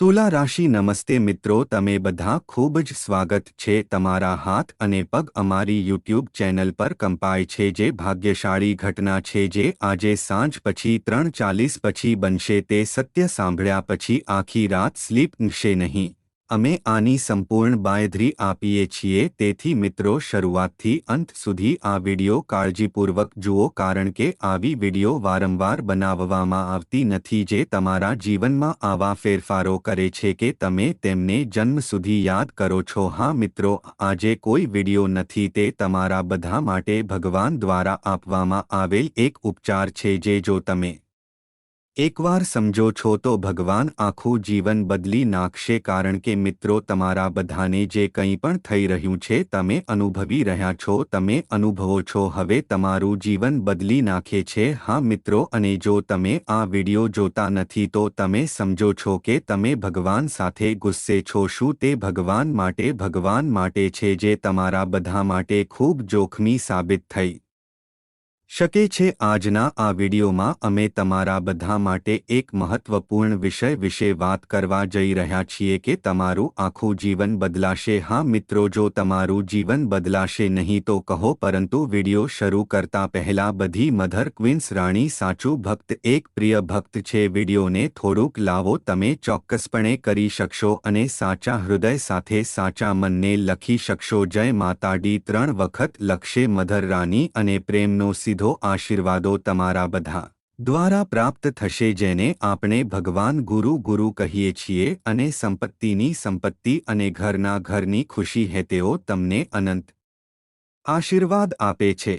તુલા રાશિ નમસ્તે મિત્રો, તમે બધા ખૂબ જ સ્વાગત છે તમારા હાથ અને પગ અમારી યુટ્યુબ ચેનલ પર કંપાય છે જે ભાગ્યશાળી ઘટના છે જે આજે સાંજ પછી ત્રણ ચાલીસ પછી બનશે તે સત્ય સાંભળ્યા પછી આખી રાત સ્લીપ નહીં. અમે આની સંપૂર્ણ બાંયધરી આપીએ છીએ, તેથી મિત્રો શરૂઆતથી અંત સુધી આ વિડિયો કાળજીપૂર્વક જુઓ કારણ કે આવી વિડિયો વારંવાર બનાવવામાં આવતી નથી જે તમારા જીવનમાં આવા ફેરફારો કરે છે કે તમે તેમને જન્મ સુધી યાદ કરો છો. હા મિત્રો, આજે કોઈ વિડિયો નથી તે તમારા બધા માટે ભગવાન દ્વારા આપવામાં આવેલ એક ઉપચાર છે જે જો તમે એકવાર સમજો છો તો ભગવાન આખું જીવન બદલી નાખશે કારણ કે મિત્રો તમારા બધાને જે કંઈ પણ થઈ રહ્યું છે તમે અનુભવી રહ્યા છો, તમે અનુભવો છો, હવે તમારું જીવન બદલી નાખે છે, હા મિત્રો અને જો તમે આ વિડિયો જોતા નથી તો તમે સમજો છો કે તમે ભગવાન સાથે ગુસ્સે છો, શું તે ભગવાન માટે ભગવાન માટે છે જે તમારા બધા માટે ખૂબ જોખમી સાબિત થઈ? શકે છે આજના આ વિડીયોમાં અમે તમારા બધા માટે એક મહત્વપૂર્ણ વિષય વિશે વાત કરવા જઈ રહ્યા છીએ કે તમારું આખું જીવન બદલાશે. હા મિત્રો, જો તમારું જીવન બદલાશે નહીં તો કહો, પરંતુ વીડિયો શરૂ કરતા પહેલા બધી મધર ક્વીન્સ રાણી સાચું ભક્ત, એક પ્રિય ભક્ત છે. વિડિયોને થોડુંક લાવો, તમે ચોક્કસપણે કરી શકશો અને સાચા હૃદય સાથે સાચા મનને લખી શકશો. જય માતાડી ત્રણ વખત લખશે મધર રાણી અને પ્રેમનો સીધો સીધો આશીર્વાદો તમારા બધા દ્વારા પ્રાપ્ત થશે જેને આપણે ભગવાન ગુરુ ગુરુ કહીએ છીએ અને સંપત્તિની સંપત્તિ અને ઘરના ઘરની ખુશી હે તેઓ તમને અનંત આશીર્વાદ આપે છે.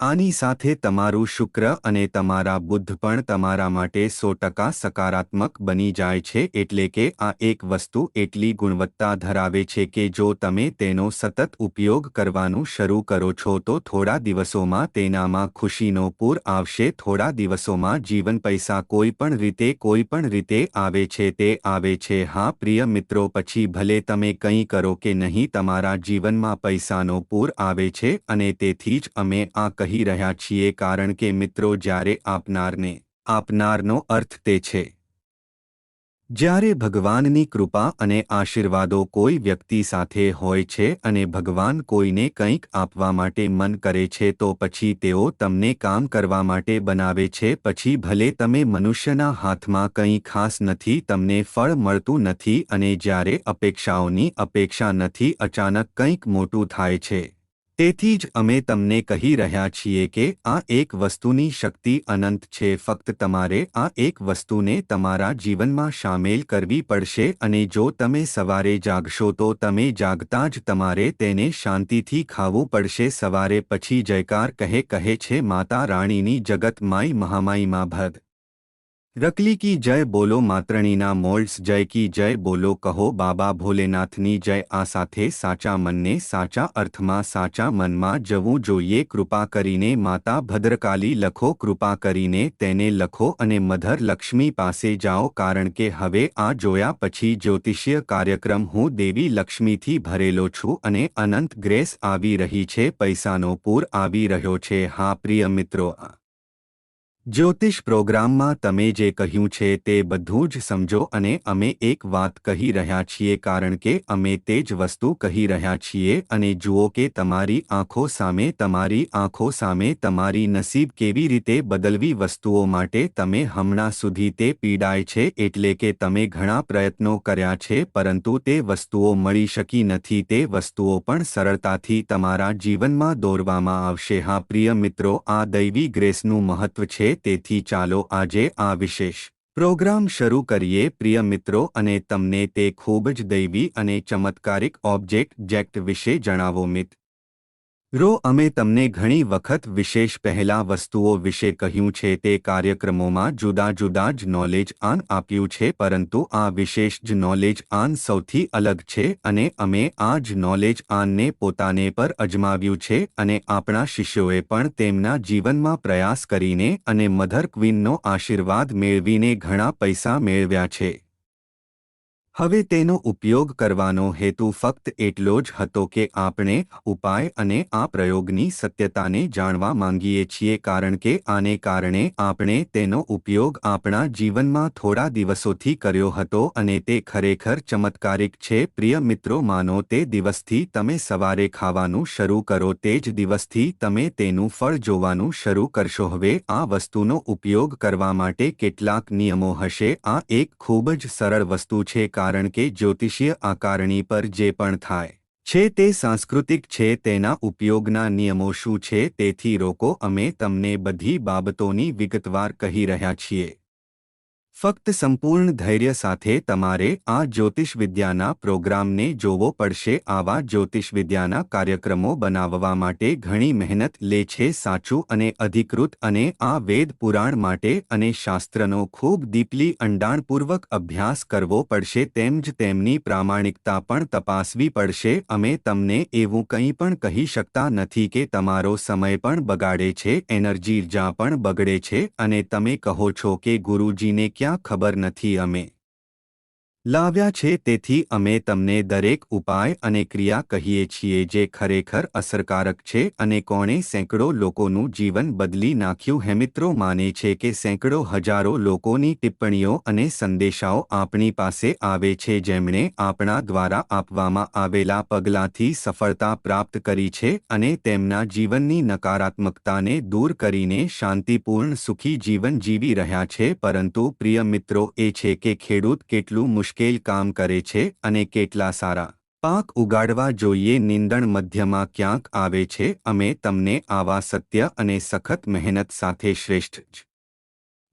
આની સાથે તમારું શુક્ર અને તમારા બુદ્ધ પણ તમારા માટે સો ટકા સકારાત્મક બની જાય છે એટલે કે આ એક વસ્તુ એટલી ગુણવત્તા ધરાવે છે કે જો તમે તેનો સતત ઉપયોગ કરવાનું શરૂ કરો છો તો થોડા દિવસોમાં તેનામાં ખુશીનો પૂર આવશે. થોડા દિવસોમાં જીવન પૈસા કોઈ પણ રીતે કોઈ પણ રીતે આવે છે તે આવે છે. હા, પ્રિય મિત્રો, પછી ભલે તમે કંઈ કરો કે નહીં, તમારા જીવનમાં પૈસાનો પૂર આવે છે અને તેથી જ અમે આ કહી કહી રહ્યા છીએ કારણ કે મિત્રો જ્યારે આપનારને, આપનારનો અર્થ તે છે. જ્યારે ભગવાનની કૃપા અને આશીર્વાદો કોઈ વ્યક્તિ સાથે હોય છે અને ભગવાન કોઈને કંઈક આપવા માટે મન કરે છે તો પછી તેઓ તમને કામ કરવા માટે બનાવે છે પછી ભલે તમે મનુષ્યના હાથમાં કંઈ ખાસ નથી, તમને ફળ મળતું નથી અને જ્યારે અપેક્ષાઓની અપેક્ષા નથી, અચાનક કંઈક મોટું થાય છે. તેથી જ અમે તમને કહી રહ્યા છીએ કે આ એક વસ્તુની શક્તિ અનંત છે. ફક્ત તમારે આ એક વસ્તુને તમારા જીવનમાં સામેલ કરવી પડશે અને જો તમે સવારે જાગશો તો તમે જાગતા જ તમારે તેને શાંતિથી ખાવું પડશે. સવારે પછી જયકાર કહે કહે છે, માતા રાણીની જગત, માઈ મહામાઈમાં ભદ. રકલી કી જય બોલો માત્રણીના મોલ્ડ્સ, જય કી જય બોલો કહો બાબા ભોલેનાથની જય. આ સાથે સાચા મનને સાચા અર્થમાં સાચા મનમાં જવું જોઈએ. કૃપા કરીને માતા ભદ્રકાલી લખો, કૃપા કરીને તેને લખો અને મધર લક્ષ્મી પાસે જાઓ. કારણ કે હવે આ જોયા પછી જ્યોતિષીય કાર્યક્રમ હું દેવી લક્ષ્મીથી ભરેલો છું અને અનંત ગ્રેસ આવી રહી છે, પૈસાનો પૂર આવી રહ્યો છે. હા, પ્રિય મિત્રો જ્યોતિષ પ્રોગ્રામમાં તમે જે કહ્યું છે તે બધું જ સમજો અને અમે એક વાત કહી રહ્યા છીએ કારણ કે અમે તે જ વસ્તુ કહી રહ્યા છીએ અને જુઓ કે તમારી આંખો સામે તમારી આંખો સામે તમારી નસીબ કેવી રીતે બદલવી વસ્તુઓ માટે તમે હમણાં સુધી તે પીડાય છે એટલે કે તમે ઘણા પ્રયત્નો કર્યા છે પરંતુ તે વસ્તુઓ મળી શકી નથી તે વસ્તુઓ પણ સરળતાથી તમારા જીવનમાં દોરવામાં આવશે. હા, પ્રિય મિત્રો, આ દૈવી ગ્રેસનું મહત્વ છે તેથી ચાલો આજે આ વિશેષ પ્રોગ્રામ શરૂ કરીએ. પ્રિય મિત્રો, અને તમને તે ખૂબ જ દૈવી અને ચમત્કારિક ઓબ્જેક્ટ જેક્ટ વિશે જણાવો મિત. રો, અમે તમને ઘણી વખત વિશેષ પહેલા વસ્તુઓ વિશે કહ્યું છે, તે કાર્યક્રમોમાં જુદા જુદા જ નોલેજ આન આપ્યું છે, પરંતુ આ વિશેષ જ નોલેજ આન સૌથી અલગ છે અને અમે આ જ નોલેજ આનને પોતાને પર અજમાવ્યું છે અને આપણા શિષ્યોએ પણ તેમના જીવનમાં પ્રયાસ કરીને અને મધર ક્વીનનો આશીર્વાદ મેળવીને ઘણા પૈસા મેળવ્યા છે. હવે તેનો ઉપયોગ કરવાનો હેતુ ફક્ત એટલો જ હતો કે આપણે ઉપાય અને આ પ્રયોગની સત્યતાને જાણવા માંગીએ છીએ કારણ કે આને કારણે આપણે તેનો ઉપયોગ આપણા જીવનમાં થોડા દિવસોથી કર્યો હતો અને તે ખરેખર ચમત્કારિક છે. પ્રિય મિત્રો, માનો તે દિવસથી તમે સવારે ખાવાનું શરૂ કરો, તે જ દિવસથી તમે તેનું ફળ જોવાનું શરૂ કરશો. હવે આ વસ્તુનો ઉપયોગ કરવા માટે કેટલાક નિયમો હશે. આ એક ખૂબ જ સરળ વસ્તુ છે કારણ કે જ્યોતિષીય આકારણી પર જે પણ થાય છે તે સાંસ્કૃતિક છે તેના ઉપયોગના નિયમો શું છે તેથી રોકો અમે તમને બધી બાબતોની વિગતવાર કહી રહ્યા છીએ. ફક્ત સંપૂર્ણ ધૈર્ય સાથે તમારે આ જ્યોતિષવિદ્યાના પ્રોગ્રામને જોવો પડશે. આવા જ્યોતિષવિદ્યાના કાર્યક્રમો બનાવવા માટે ઘણી મહેનત લે છે, સાચું અને અધિકૃત અને આ વેદ પુરાણ માટે અને શાસ્ત્રનો ખૂબ દીપલી અંડાણપૂર્વક અભ્યાસ કરવો પડશે. તેમ જ તેમની પ્રામાણિકતા પણ તપાસવી પડશે. અમે તમને એવું કંઈ પણ કહી શકતા નથી કે તમારો સમય પણ બગાડે છે, એનર્જી જ્યાં પણ બગડે છે અને તમે કહો છો કે ગુરુજીને ક્યાં ખબર નથી અમે. લાવ્યા છે તેથી અમે તમને દરેક ઉપાય અને ક્રિયા કહીએ છીએ જે ખરેખર અસરકારક છે અને કોણે સેંકડો લોકોનું જીવન બદલી નાખ્યું. હે મિત્રો, માને છે કે સેંકડો હજારો લોકોની ટિપ્પણીઓ અને સંદેશાઓ આપણી પાસે આવે છે જેમણે આપણા દ્વારા આપવામાં આવેલા પગલાંથી સફળતા પ્રાપ્ત કરી છે અને તેમના જીવનની નકારાત્મકતાને દૂર કરીને શાંતિપૂર્ણ સુખી જીવન જીવી રહ્યા છે. પરંતુ પ્રિય મિત્રો, એ છે કે ખેડૂત કેટલું મુશ્કેલ કામ કરે છે અને કેટલા સારા. પાક ઉગાડવા જોઈએ, નિંદણ મધ્યમાં ક્યાંક આવે છે, અમે તમને આવા સત્ય અને સખત મહેનત સાથે શ્રેષ્ઠ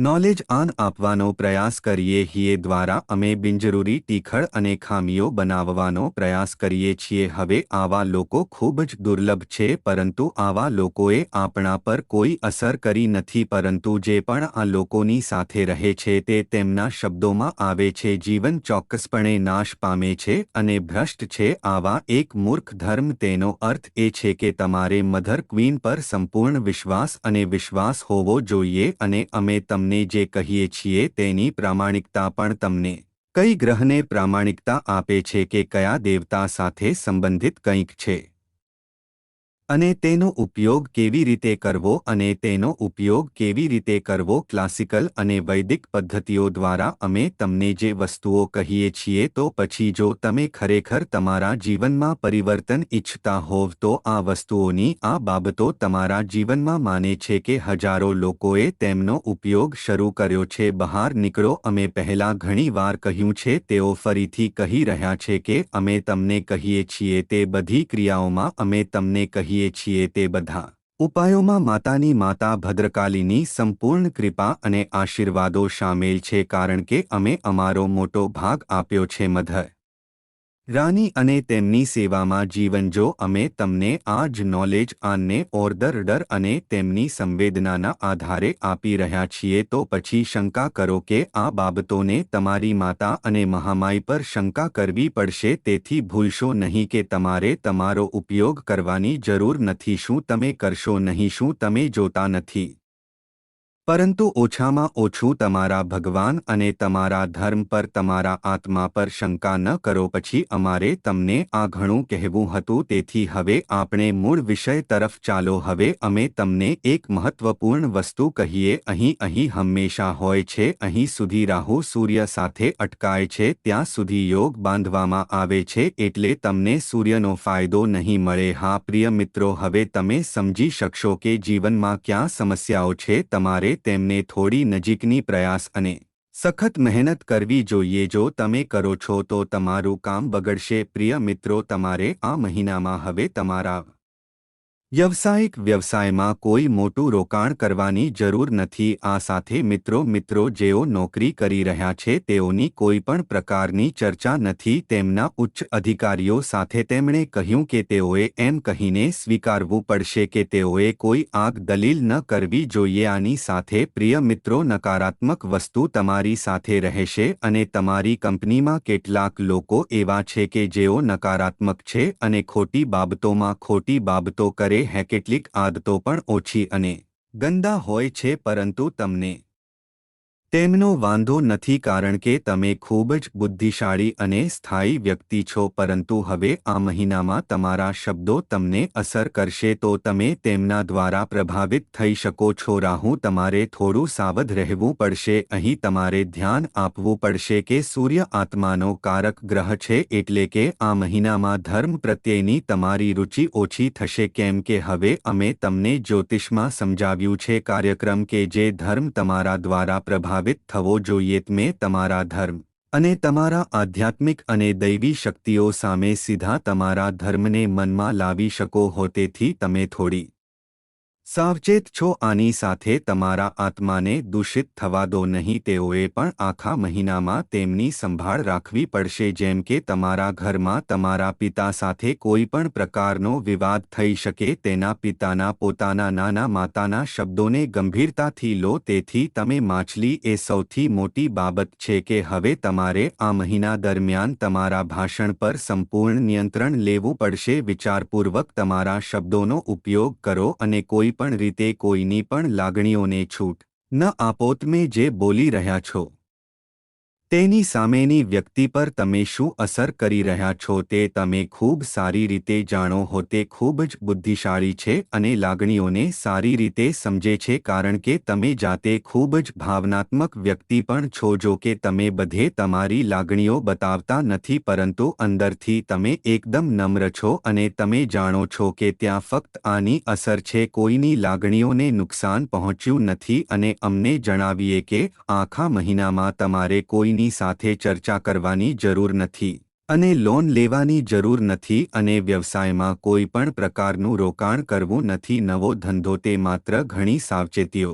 નોલેજ આન આપવાનો પ્રયાસ કરીએ હીએ દ્વારા અમે બિનજરૂરી ટીખળ અને ખામીઓ બનાવવાનો પ્રયાસ કરીએ છીએ. હવે આવા લોકો ખૂબ જ દુર્લભ છે, પરંતુ આવા લોકોએ આપણા પર કોઈ અસર કરી નથી, પરંતુ જે પણ આ લોકોની સાથે રહે છે તે તેમના શબ્દોમાં આવે છે. જીવન ચોક્કસપણે નાશ પામે છે અને ભ્રષ્ટ છે. આવા એક મૂર્ખ ધર્મ તેનો અર્થ એ છે કે તમારે મધર ક્વીન પર સંપૂર્ણ વિશ્વાસ અને વિશ્વાસ હોવો જોઈએ અને અમે તમને તમને જે કહીએ છીએ તેની પ્રામાણિકતા પણ તમને કઈ ગ્રહને પ્રામાણિકતા આપે છે કે કયા દેવતા સાથે સંબંધિત કંઈક છે? અને તેનો ઉપયોગ કેવી રીતે કરવો અને તેનો ઉપયોગ કેવી રીતે કરવો ક્લાસિકલ અને વૈદિક પદ્ધતિઓ દ્વારા અમે તમને જે વસ્તુઓ કહીએ છીએ તો પછી જો તમે ખરેખર તમારા જીવનમાં પરિવર્તન ઈચ્છતા હોવ તો આ વસ્તુઓની આ બાબતો તમારા જીવનમાં માને છે કે હજારો લોકોએ તેમનો ઉપયોગ શરૂ કર્યો છે. બહાર નીકળો. અમે પહેલા ઘણી વાર કહ્યું છે. તેઓ ફરીથી કહી રહ્યા છે કે અમે તમને કહીએ છીએ તે બધી ક્રિયાઓમાં અમે તમને કહીએ કરીએ છીએ તે બધા. ઉપાયોમાં માતાની માતા ભદ્રકાલીની સંપૂર્ણ કૃપા અને આશીર્વાદો સામેલ છે કારણ કે અમે અમારો મોટો ભાગ આપ્યો છે, મધર. રાની અને તેમની સેવામાં જીવન જો અમે તમને આ જ નોલેજ આનને ઓર્ડર ડર અને તેમની સંવેદનાના આધારે આપી રહ્યા છીએ તો પછી શંકા કરો કે આ બાબતોને તમારી માતા અને મહામાઈ પર શંકા કરવી પડશે તેથી ભૂલશો નહીં કે તમારે તમારો ઉપયોગ કરવાની જરૂર નથી, શું તમે કરશો નહીં, શું તમે જોતા નથી. પરંતુ ઓછામાં ઓછું તમારા ભગવાન અને તમારા ધર્મ પર તમારા આત્મા પર શંકા ન કરો. પછી અમારે તમને આ ઘણું કહેવું હતું, તેથી હવે આપણે મૂળ વિષય તરફ ચાલો. હવે અમે તમને એક મહત્વપૂર્ણ વસ્તુ કહીએ. અહીં અહીં હંમેશા હોય છે, અહીં સુધી રાહુ સૂર્ય સાથે અટકાય છે, ત્યાં સુધી યોગ બાંધવામાં આવે છે, એટલે તમને સૂર્યનો ફાયદો નહીં મળે. હા, પ્રિય મિત્રો, હવે તમે સમજી શકશો કે જીવનમાં ક્યાં સમસ્યાઓ છે. તમારે તેમને થોડી નજીકની પ્રયાસ અને સખત મહેનત કરવી જોઈએ. જો તમે કરો છો તો તમારું કામ બગડશે. પ્રિય મિત્રો, તમારે આ મહિનામાં હવે તમારા વ્યવસાયિક વ્યવસાયમાં કોઈ મોટું રોકાણ કરવાની જરૂર નથી. આ સાથે મિત્રો મિત્રો જેઓ નોકરી કરી રહ્યા છે, તેઓની કોઈ પણ પ્રકારની ચર્ચા નથી. તેમના ઉચ્ચ અધિકારીઓ સાથે તેમણે કહ્યું કે તેઓએ એમ કહીને સ્વીકારવું પડશે કે તેઓએ કોઈ આગ દલીલ ન કરવી જોઈએ. આની સાથે પ્રિય મિત્રો, નકારાત્મક વસ્તુ તમારી સાથે રહેશે અને તમારી કંપનીમાં કેટલાક લોકો એવા છે કે જેઓ નકારાત્મક છે અને ખોટી બાબતોમાં ખોટી બાબતો કરે હે કેટલીક આદતો પણ ઓછી અને ગંદા હોય છે પરંતુ તમને તેમનો વાંધો નથી કારણ કે તમે ખૂબ જ બુદ્ધિશાળી અને સ્થાયી વ્યક્તિ છો, પરંતુ હવે આ મહિનામાં તમારા શબ્દો તમને અસર કરશે તો તમે તેમના દ્વારા પ્રભાવિત થઈ શકો છો. રાહુ, તમારે થોડું સાવધ રહેવું પડશે. અહીં તમારે ધ્યાન આપવું પડશે કે સૂર્ય આત્માનો કારક ગ્રહ છે એટલે કે આ મહિનામાં ધર્મ પ્રત્યેની તમારી રુચિ ઓછી થશે. કેમ કે હવે અમે તમને જ્યોતિષમાં સમજાવ્યું છે, કાર્યક્રમ કે જે ધર્મ તમારા દ્વારા પ્રભાવિત પ્રભાવિત થવો જોઈએ મેં તમારા ધર્મ અને તમારા આધ્યાત્મિક અને દૈવી શક્તિઓ સામે સીધા તમારા ધર્મને મનમાં લાવી શકો હો તેથી તમે થોડી સાવચેત છો આની સાથે તમારા આત્માને દૂષિત થવા દો નહીં, તેઓએ પણ આખા મહિનામાં તેમની સંભાળ રાખવી પડશે, જેમ કે તમારા ઘરમાં તમારા પિતા સાથે કોઈ પણ પ્રકારનો વિવાદ થઈ શકે, તેના પિતાના પોતાના નાના માતાના શબ્દોને ગંભીરતાથી લો, તેથી તમે માછલી એ સૌથી મોટી બાબત છે કે હવે તમારે આ મહિના દરમિયાન તમારા ભાષણ પર સંપૂર્ણ નિયંત્રણ લેવું પડશે, વિચારપૂર્વક તમારા શબ્દોનો ઉપયોગ કરો અને કોઈ પણ રીતે કોઈની પણ લાગણીઓને છૂટ ન આપો તમે જે બોલી રહ્યા છો. તેની સામેની વ્યક્તિ પર તમે શું અસર કરી રહ્યા છો તે તમે ખૂબ સારી રીતે જાણો હો, તે ખૂબ જ બુદ્ધિશાળી છે અને લાગણીઓને સારી રીતે સમજે છે કારણ કે તમે જાતે ખૂબ જ ભાવનાત્મક વ્યક્તિ પણ છો જો કે તમે બધે તમારી લાગણીઓ બતાવતા નથી પરંતુ અંદરથી તમે એકદમ નમ્ર છો અને તમે જાણો છો કે ત્યાં ફક્ત આની અસર છે, કોઈની લાગણીઓને નુકસાન પહોંચ્યું નથી અને અમને જણાવીએ કે આખા મહિનામાં તમારે કોઈની કોઈની સાથે ચર્ચા કરવાની જરૂર નથી અને લોન લેવાની જરૂર નથી અને વ્યવસાયમાં કોઈ પણ પ્રકારનું રોકાણ કરવું નથી. નવો ધંધો તે માત્ર ઘણી સાવચેતીઓ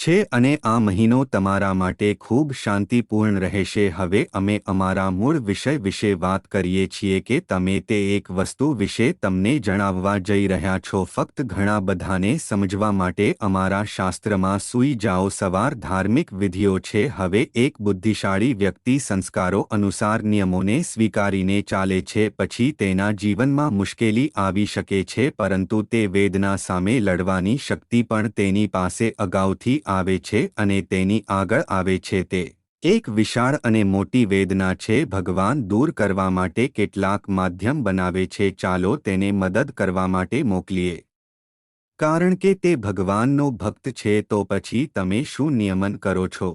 છે અને આ મહિનો તમારા માટે ખૂબ શાંતિપૂર્ણ રહેશે. હવે અમે અમારા મૂળ વિષય વિશે વાત કરીએ છીએ કે તમે તે એક વસ્તુ વિશે તમને જણાવવા જઈ રહ્યા છો. ફક્ત ઘણા બધાને સમજવા માટે અમારા શાસ્ત્રમાં સૂઈ જાઓ. સવાર ધાર્મિક વિધિઓ છે. હવે એક બુદ્ધિશાળી વ્યક્તિ સંસ્કારો અનુસાર નિયમોને સ્વીકારીને ચાલે છે. પછી તેના જીવનમાં મુશ્કેલી આવી શકે છે, પરંતુ તે વેદના સામે લડવાની શક્તિ પણ તેની પાસે અગાઉથી આવે છે અને તેની આગળ આવે છે તે. એક વિશાળ અને મોટી વેદના છે, ભગવાન દૂર કરવા માટે કેટલાક માધ્યમ બનાવે છે, ચાલો તેને મદદ કરવા માટે મોકલીએ. કારણ કે તે ભગવાનનો ભક્ત છે, તો પછી તમે શું નિયમન કરો છો?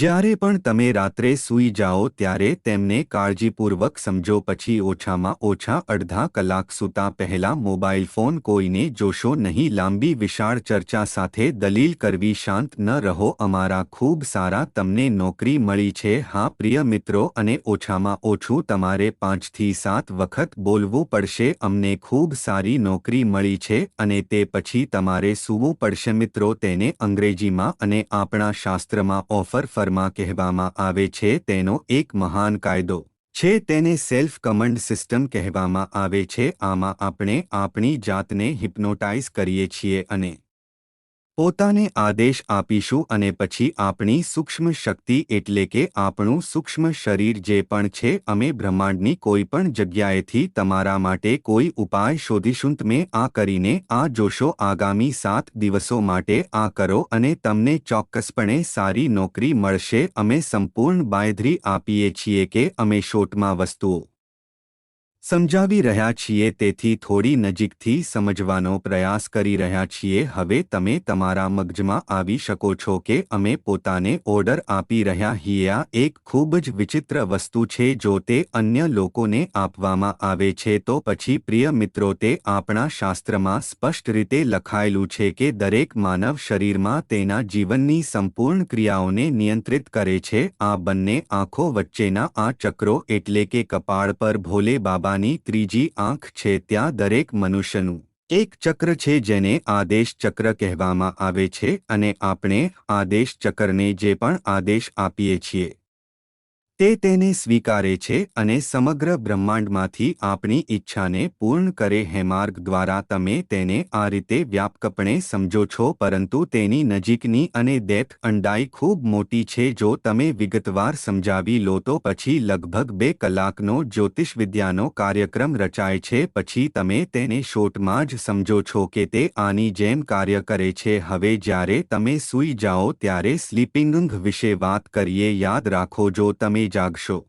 જ્યારે પણ તમે રાત્રે સૂઈ જાઓ ત્યારે તેમને કાળજીપૂર્વક સમજો, પછી ઓછામાં ઓછા અડધા કલાક સૂતા પહેલા મોબાઈલ ફોન કોઈને જોશો નહીં. લાંબી, વિશાળ ચર્ચા સાથે દલીલ કરવી શાંત ન રહો. અમારા ખૂબ સારા તમને નોકરી મળી છે. હા, પ્રિય મિત્રો, અને ઓછામાં ઓછું તમારે પાંચથી સાત વખત બોલવું પડશે. અમને ખૂબ સારી નોકરી મળી છે અને તે પછી તમારે સૂવું પડશે. મિત્રો, તેને અંગ્રેજીમાં અને આપણા શાસ્ત્રમાં ઓફર ફરમાં કહેવામાં આવે છે તેનો એક મહાન કાયદો છે તેને સેલ્ફ કમન્ડ સિસ્ટમ કહેવામાં આવે છે. આમાં આપણે આપણી જાતને હિપ્નોટાઇઝ કરીએ છીએ અને પોતાને આદેશ આપીશું અને પછી આપણી સૂક્ષ્મ શક્તિ એટલે કે આપણું સૂક્ષ્મ શરીર જે પણ છે, અમે બ્રહ્માંડની કોઈ પણ જગ્યાએથી તમારા માટે કોઈ ઉપાય શોધીશું. તમે આ કરીને આ જોશો, આગામી સાત દિવસો માટે આ કરો અને તમને ચોક્કસપણે સારી નોકરી મળશે. અમે સંપૂર્ણ બાંયધરી આપીએ છીએ કે અમે શોટમાં વસ્તુઓ સમજાવી રહ્યા છીએ, તેથી થોડી નજીકથી સમજવાનો પ્રયાસ કરી રહ્યા છીએ. હવે તમે તમારા મગજમાં આવી શકો છો કે અમે પોતાને ઓર્ડર આપી રહ્યા હિયા. એક ખૂબ જ વિચિત્ર વસ્તુ છે, જો તે અન્ય લોકોને આપવામાં આવે છે, તો પછી પ્રિય મિત્રો, તે આપણા શાસ્ત્રમાં સ્પષ્ટ રીતે લખાયેલું છે કે દરેક માનવ શરીરમાં તેના જીવનની સંપૂર્ણ ક્રિયાઓને નિયંત્રિત કરે છે. આ બંને આંખો વચ્ચેના આ ચક્રો એટલે કે કપાળ પર ભોલે બાબા પોતાની ત્રીજી આંખ છે ત્યાં દરેક મનુષ્યનું એક ચક્ર છે જેને આદેશ ચક્ર કહેવામાં આવે છે અને આપણે આદેશ ચક્રને જે પણ આદેશ આપીએ છીએ. તે તેને સ્વીકારે છે અને સમગ્ર બ્રહ્માંડમાંથી આપણી ઈચ્છાને પૂર્ણ કરે હેમાર્ગ દ્વારા તમે તેને આ રીતે વ્યાપકપણે સમજો છો, પરંતુ તેની નજીકની અને ડેપ્થ અંડાઈ ખૂબ મોટી છે. જો તમે વિગતવાર સમજાવી લો તો પછી લગભગ બે કલાકનો જ્યોતિષવિદ્યાનો કાર્યક્રમ રચાય છે. પછી તમે તેને શોટમાં જ સમજો છો કે તે આની જેમ કાર્ય કરે છે. હવે જ્યારે તમે સૂઈ જાઓ ત્યારે સ્લીપિંગ વિશે વાત કરીએ, યાદ રાખો જો તમે જાગશો